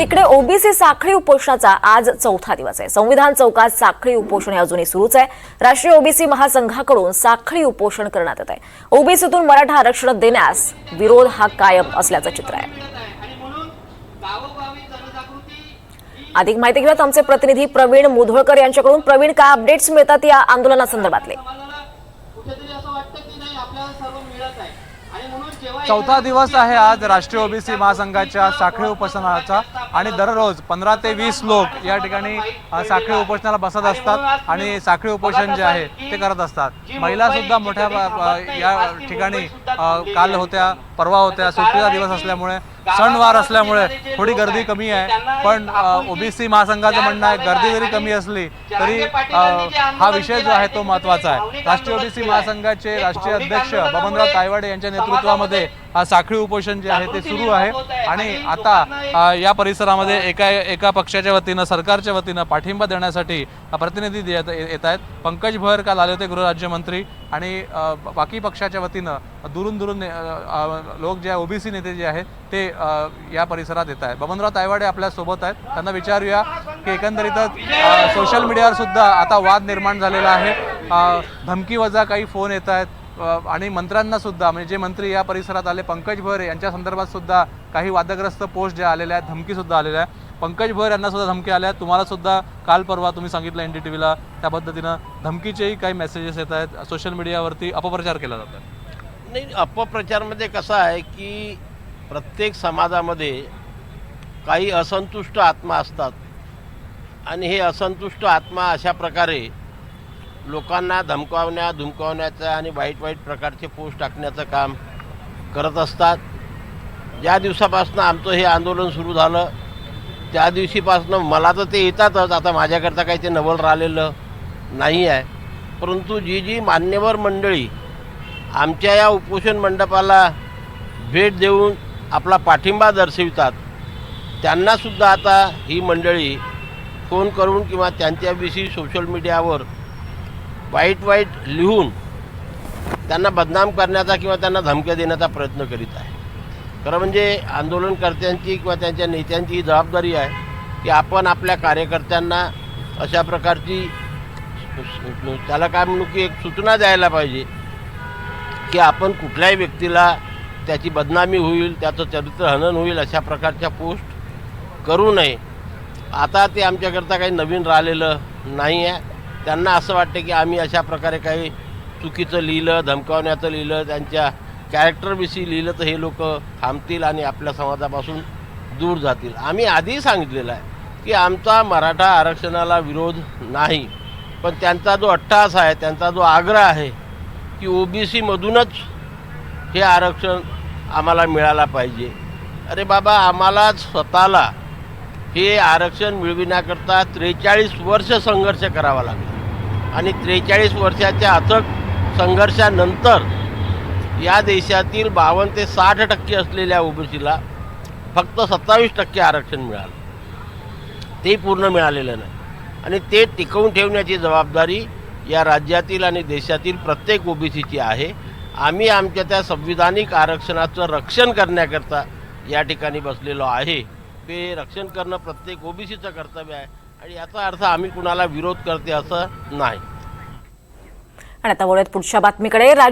तिकडे ओबीसी साखळी उपोषणाचा आज चौथा दिवस आहे. संविधान चौकात साखळी उपोषण हे अजूनही सुरूच आहे. राष्ट्रीय ओबीसी महासंघाकडून साखळी उपोषण करण्यात येत आहे. ओबीसीतून मराठा आरक्षण देण्यास विरोध हा कायम असल्याचं चित्र आहे. अधिक माहिती घेऊयात. आमचे प्रतिनिधी प्रवीण मुधोळकर यांच्याकडून. प्रवीण काय अपडेट्स मिळतात या आंदोलनासंदर्भातले? चौथा दिवस आहे आज राष्ट्रीय ओबीसी महासंघाच्या साखळी उपोषणाचा आणि दररोज पंधरा ते वीस लोक या ठिकाणी साखळी उपोषणाला बसत असतात आणि साखळी उपोषण जे आहे ते करत असतात. महिला सुद्धा मोठ्या या ठिकाणी काल होत्या परवा होत्या सुट्टीचा दिवस असल्यामुळे सणवार असल्यामुळे थोडी गर्दी कमी आहे. पण ओबीसी महासंघाचं म्हणणं आहे गर्दी जरी कमी असली तरी हा विषय जो आहे तो महत्त्वाचा आहे. राष्ट्रीय ओबीसी महासंघाचे राष्ट्रीय अध्यक्ष बबनराव तायवाडे यांच्या नेतृत्वामध्ये हा साखळी उपोषण जे आहे ते सुरू आहे. आणि आता या परिसरामध्ये एका एका पक्षाच्या वतीनं सरकारच्या वतीनं पाठिंबा देण्यासाठी प्रतिनिधी येत येत आहेत. पंकज भर काल आले होते गृहराज्यमंत्री आणि बाकी पक्षाच्या वतीनं दुरून दुरून लोक जे ओबीसी नेते जे आहेत ते या परिसरात येत आहेत. बबनराव तायवाडे आपल्यासोबत आहेत. त्यांना विचारूया की एकंदरीतच सोशल मीडियावर सुद्धा आता वाद निर्माण झालेला आहे. धमकी वजा काही फोन येत आहेत. आणि मंत्र्यांना सुद्धा म्हणजे जे मंत्री या परिसरात आले पंकज भर यांच्या संदर्भात सुद्धा काही वादग्रस्त पोस्ट ज्या आलेल्या आहेत धमकी सुद्धा आलेल्या आहे पंकज भर यांना सुद्धा धमकी आल्या आहेत. तुम्हाला सुद्धा काल परवा तुम्ही सांगितलं एन डी टी व्हीला त्या पद्धतीनं धमकीचेही काही मेसेजेस येत आहेत. सोशल मीडियावरती अपप्रचार केला जातो नाही अपप्रचारमध्ये कसं आहे की प्रत्येक समाजामध्ये काही असंतुष्ट आत्मा असतात. आणि हे असंतुष्ट आत्मा अशा प्रकारे लोकांना धमकावण्या धुमकावण्याचं आणि वाईट वाईट प्रकारचे पोस्ट टाकण्याचं काम करत असतात. ज्या दिवसापासून आमचं हे आंदोलन सुरू झालं त्या दिवशीपासून मला तर ते येतातच. आता माझ्याकरता काही ते नवल राहिलेलं नाही आहे. परंतु जी जी मान्यवर मंडळी आमच्या या उपोषण मंडपाला भेट देऊन आपला पाठिंबा दर्शवितात त्यांनासुद्धा आता ही मंडळी फोन करून किंवा त्यांच्याविषयी सोशल मीडियावर वाईट वाईट लिहून त्यांना बदनाम करण्याचा किंवा त्यांना धमक्या देण्याचा प्रयत्न करीत आहे. खरं म्हणजे आंदोलनकर्त्यांची किंवा त्यांच्या नेत्यांची ही जबाबदारी आहे की आपण आपल्या कार्यकर्त्यांना अशा प्रकारची त्याला काय म्हणू की एक सूचना द्यायला पाहिजे की आपण कुठल्याही व्यक्तीला त्याची बदनामी होईल त्याचं चरित्र हनन होईल अशा प्रकारच्या पोस्ट करू नये. आता ते आमच्याकरता काही नवीन राहिलेलं नाही आहे त्यांना असं वाटतं की आम्ही अशा प्रकारे काही चुकीचं लिहिलं धमकावण्याचं लिहिलं त्यांच्या कॅरेक्टरविषयी लिहिलं तर हे लोक थांबतील आणि आपल्या समाजापासून दूर जातील. आम्ही आधी सांगितलेलं आहे की आमचा मराठा आरक्षणाला विरोध नाही पण त्यांचा जो अट्टास आहे त्यांचा जो आग्रह आहे की ओ बी सीमधूनच हे आरक्षण आम्हाला मिळायला पाहिजे. अरे बाबा आम्हाला स्वतःला हे आरक्षण मिळविण्याकरता त्रेचाळीस वर्ष संघर्ष करावा लागला. आणि त्रेचाळीस वर्षाच्या अथक संघर्षानंतर या देशातील बावन्न ते साठ टक्के असलेल्या ओबीसीला फक्त सत्तावीस टक्के आरक्षण मिळालं. ते पूर्ण मिळालेलं नाही. आणि ते टिकवून ठेवण्याची जबाबदारी या राज्यातील आणि देशातील प्रत्येक ओबीसीची आहे. आम्ही आमच्या त्या संविधानिक आरक्षणाचं रक्षण करण्याकरता या ठिकाणी बसलेलो आहे. ते रक्षण करणं प्रत्येक ओबीसीचं कर्तव्य आहे. आणि याचा अर्थ आम्ही कुणाला विरोध करते असं नाही. आणि आता वळूयात पुढच्या बातमीकडे. राज्य